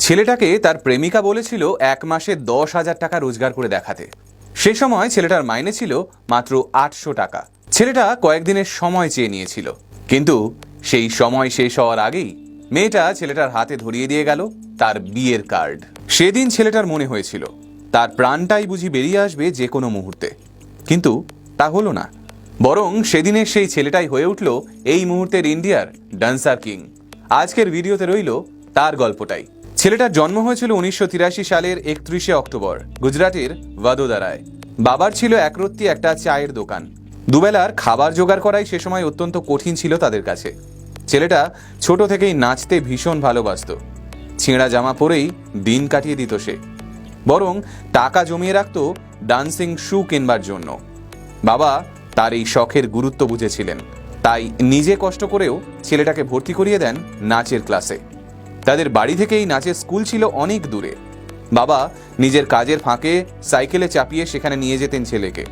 ছেলেটাকে তার প্রেমিকা বলেছিল এক মাসে দশ হাজার টাকা রোজগার করে দেখাতে। সে সময় ছেলেটার মাইনে ছিল মাত্র আটশো টাকা। ছেলেটা কয়েকদিনের সময় চেয়ে নিয়েছিল। কিন্তু সেই সময় শেষ হওয়ার আগেই মেয়েটা ছেলেটার হাতে ধরিয়ে দিয়ে গেল তার বিয়ের কার্ড। সেদিন ছেলেটার মনে হয়েছিল, তার প্রাণটাই বুঝি বেরিয়ে আসবে যে কোনো মুহূর্তে। কিন্তু তা হলো না। বরং সেদিনের সেই ছেলেটাই হয়ে উঠল এই মুহূর্তের ইন্ডিয়ার ডান্সার কিং। আজকের ভিডিওতে রইল তার গল্পটাই। ছেলেটার জন্ম হয়েছিল উনিশশো তিরাশি সালের একত্রিশে অক্টোবর, গুজরাটের ভাদোদারায় বাবার ছিল একরত্তি একটা চায়ের দোকান। দুবেলার খাবার জোগাড় করাই সে সময় অত্যন্ত কঠিন ছিল তাদের কাছে। ছেলেটা ছোট থেকেই নাচতে ভীষণ ভালোবাসত। ছেঁড়া জামা পরেই দিন কাটিয়ে দিত সে। বরং টাকা জমিয়ে রাখত ডান্সিং শু কিনবার জন্য। বাবা তার এই শখের গুরুত্ব বুঝেছিলেন। তাই নিজে কষ্ট করেও ছেলেটাকে ভর্তি করিয়ে দেন নাচের ক্লাসে। তাদের বাড়ি থেকেই নাচের স্কুল ছিল অনেক দূরে। বাবা নিজের কাজের ফাঁকে সাইকেলে চাপিয়ে সেখানে নিয়ে যেতেন ছেলেকে।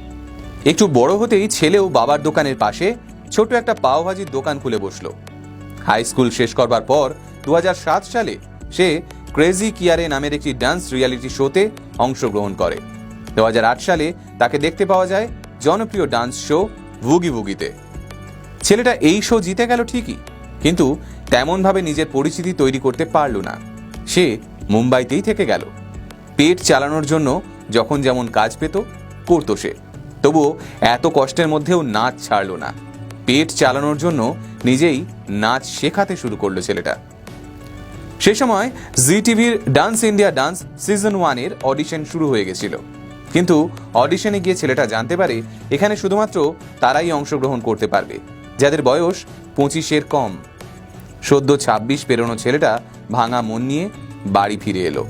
একটু বড় হতেই ছেলেও বাবার দোকানের পাশে ছোট একটা পাওভাজির দোকান খুলে বসল। হাই স্কুল শেষ করবার পর দু হাজার সাত সালে সে ক্রেজি কিয়ারে নামের একটি ডান্স রিয়ালিটি শোতে অংশগ্রহণ করে। দু হাজার আট সালে তাকে দেখতে পাওয়া যায় জনপ্রিয় ডান্স শো ভুগি ভুগিতে ছেলেটা এই শো জিতে গেল ঠিকই কিন্তু তেমনভাবে নিজের পরিচিতি তৈরি করতে পারল না। সে মুম্বাইতেই থেকে গেল। পেট চালানোর জন্য যখন যেমন কাজ পেত, করতো সে। তবুও এত কষ্টের মধ্যেও নাচ ছাড়লো না। পেট চালানোর জন্য নিজেই নাচ শেখাতে শুরু করল ছেলেটা। সে সময় জি টিভির ডান্স ইন্ডিয়া ডান্স সিজন ওয়ানের অডিশন শুরু হয়ে গেছিল। কিন্তু অডিশনে গিয়ে ছেলেটা জানতে পারে এখানে শুধুমাত্র তারাই অংশগ্রহণ করতে পারবে। যাদের বয়স পঁচিশের কম। সদ্য ছাব্বিশ পেরোনো ছেলেটা ভাঙা মন নিয়ে বাড়ি ফিরে এলো।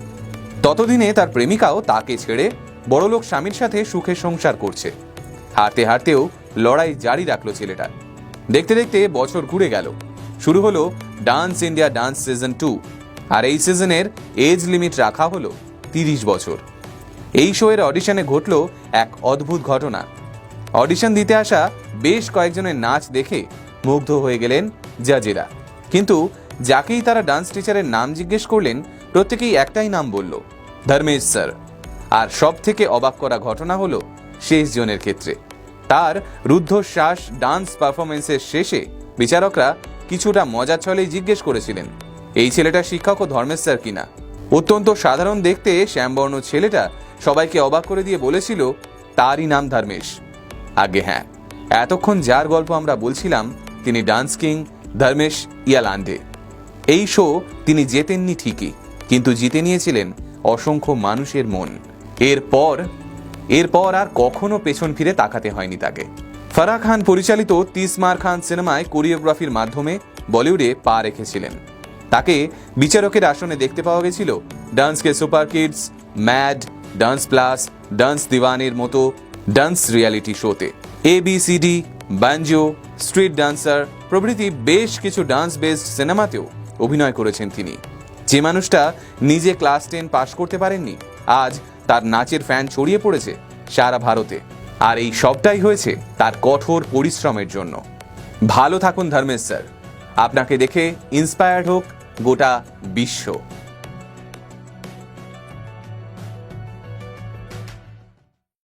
ততদিনে তার প্রেমিকাও তাকে ছেড়ে বড়লোক স্বামীর সাথে সুখে সংসার করছে। হারতে হারতেও লড়াই জারি রাখল ছেলেটা। দেখতে দেখতে বছর ঘুরে গেল। শুরু হলো dance India dance season two, আর এই সিজনের এজ লিমিট রাখা হলো তিরিশ বছর। এই শোয়ের অডিশনে ঘটল এক অদ্ভুত ঘটনা। অডিশন দিতে আসা বেশ কয়েকজনের নাচ দেখে মুগ্ধ হয়ে গেলেন জাজেরা। কিন্তু যাকেই তারা ডান্স টিচারের নাম জিজ্ঞেস করলেন, প্রত্যেকেই একটাই নাম বলল, ধর্মেশ স্যার। আর সব থেকে অবাক করা ঘটনা হলো শেষ জনের ক্ষেত্রে। তার রুদ্ধশ্বাস ডান্স পারফরমেন্সের শেষে বিচারকরা কিছুটা মজা ছলেই জিজ্ঞেস করেছিলেন, এই ছেলেটা শিক্ষক ও ধর্মেশ স্যার কিনা? অত্যন্ত সাধারণ দেখতে শ্যামবর্ণ ছেলেটা সবাইকে অবাক করে দিয়ে বলেছিল, তারই নাম ধর্মেশ। আগে হ্যাঁ। এতক্ষণ যার গল্প আমরা বলছিলাম, তিনি ডান্স কিং ধর্মেশ ইয়ালান্ডে। এই শো তিনি জেতেননি ঠিকই, কিন্তু জিতে নিয়েছিলেন অসংখ্য মানুষের মন। এরপর এরপর আর কখনো পেছন ফিরে তাকাতে হয়নি তাকে। ফারাহ খান পরিচালিত তিসমার খান সিনেমায় কোরিওগ্রাফির মাধ্যমে বলিউডে পা রেখেছিলেন। তাকে বিচারকের আসনে দেখতে পাওয়া গেছিল ডান্সকে super kids, mad, dance plus, dance দিওয়ানের মতো ডান্স রিয়ালিটি শোতে। A B C D banjo, street dancer, প্রভৃতি বেশ কিছু ডান্স বেসড সিনেমাতেও অভিনয় করেছেন তিনি। যে মানুষটা নিজে ক্লাস টেন পাশ করতে পারেননি, আজ তার নাচের ফ্যান ছড়িয়ে পড়েছে সারা ভারতে। আর এই সবটাই হয়েছে তার কঠোর পরিশ্রমের জন্য। ভালো থাকুন ধর্মেশ স্যার। আপনাকে দেখে ইন্সপায়ার্ড হোক গোটা বিশ্ব।